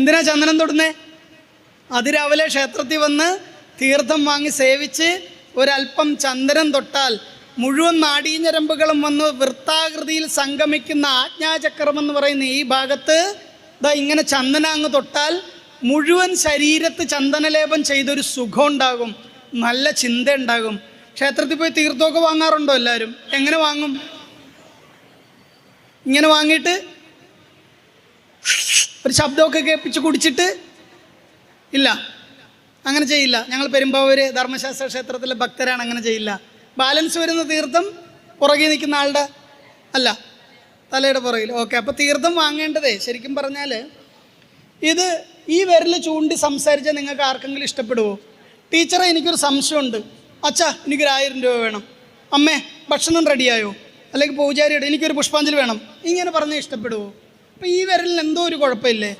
എന്തിനാ ചന്ദനം തൊടുന്നേ? അതിരാവിലെ ക്ഷേത്രത്തിൽ വന്ന് തീർത്ഥം വാങ്ങി സേവിച്ച് ഒരല്പം ചന്ദനം തൊട്ടാൽ മുഴുവൻ നാടീഞ്ഞരമ്പുകളും വന്ന് വൃത്താകൃതിയിൽ സംഗമിക്കുന്ന ആജ്ഞാചക്രം എന്ന് പറയുന്ന ഈ ഭാഗത്ത് ഇതാ ഇങ്ങനെ ചന്ദന അങ്ങ് തൊട്ടാൽ മുഴുവൻ ശരീരത്ത് ചന്ദനലേപം ചെയ്തൊരു സുഖം ഉണ്ടാകും നല്ല ചിന്ത ഉണ്ടാകും ക്ഷേത്രത്തിൽ പോയി തീർത്ഥമൊക്കെ വാങ്ങാറുണ്ടോ എല്ലാവരും? എങ്ങനെ വാങ്ങും? ഇങ്ങനെ വാങ്ങിയിട്ട് ഒരു ശബ്ദമൊക്കെ കേൾപ്പിച്ച് കുടിച്ചിട്ട് ഇല്ല. അങ്ങനെ ചെയ്യില്ല. ഞങ്ങൾ പെരുമ്പാവൂർ ധർമ്മശാസ്ത്ര ക്ഷേത്രത്തിലെ ഭക്തരാണ് അങ്ങനെ ചെയ്യില്ല. ബാലൻസ് വരുന്ന തീർത്ഥം പുറകെ നിൽക്കുന്ന ആളുടെ അല്ല തലയുടെ പുറകിൽ ഓക്കെ അപ്പോൾ തീർത്ഥം വാങ്ങേണ്ടതേ. ശരിക്കും പറഞ്ഞാൽ ഇത് ഈ വിരൽ ചൂണ്ടി സംസാരിച്ചാൽ നിങ്ങൾക്ക് ആർക്കെങ്കിലും ഇഷ്ടപ്പെടുമോ ടീച്ചറെ എനിക്കൊരു സംശയമുണ്ട്. അച്ഛാ എനിക്കൊരു ആയിരം രൂപ വേണം. അമ്മേ ഭക്ഷണം റെഡിയായോ അല്ലെങ്കിൽ പൂജാരിയുടെ എനിക്കൊരു പുഷ്പാഞ്ജലി വേണം. ഇങ്ങനെ പറഞ്ഞാൽ ഇഷ്ടപ്പെടുമോ അപ്പോൾ ഈ വിരലിന് എന്തോ ഒരു കുഴപ്പമില്ലേ?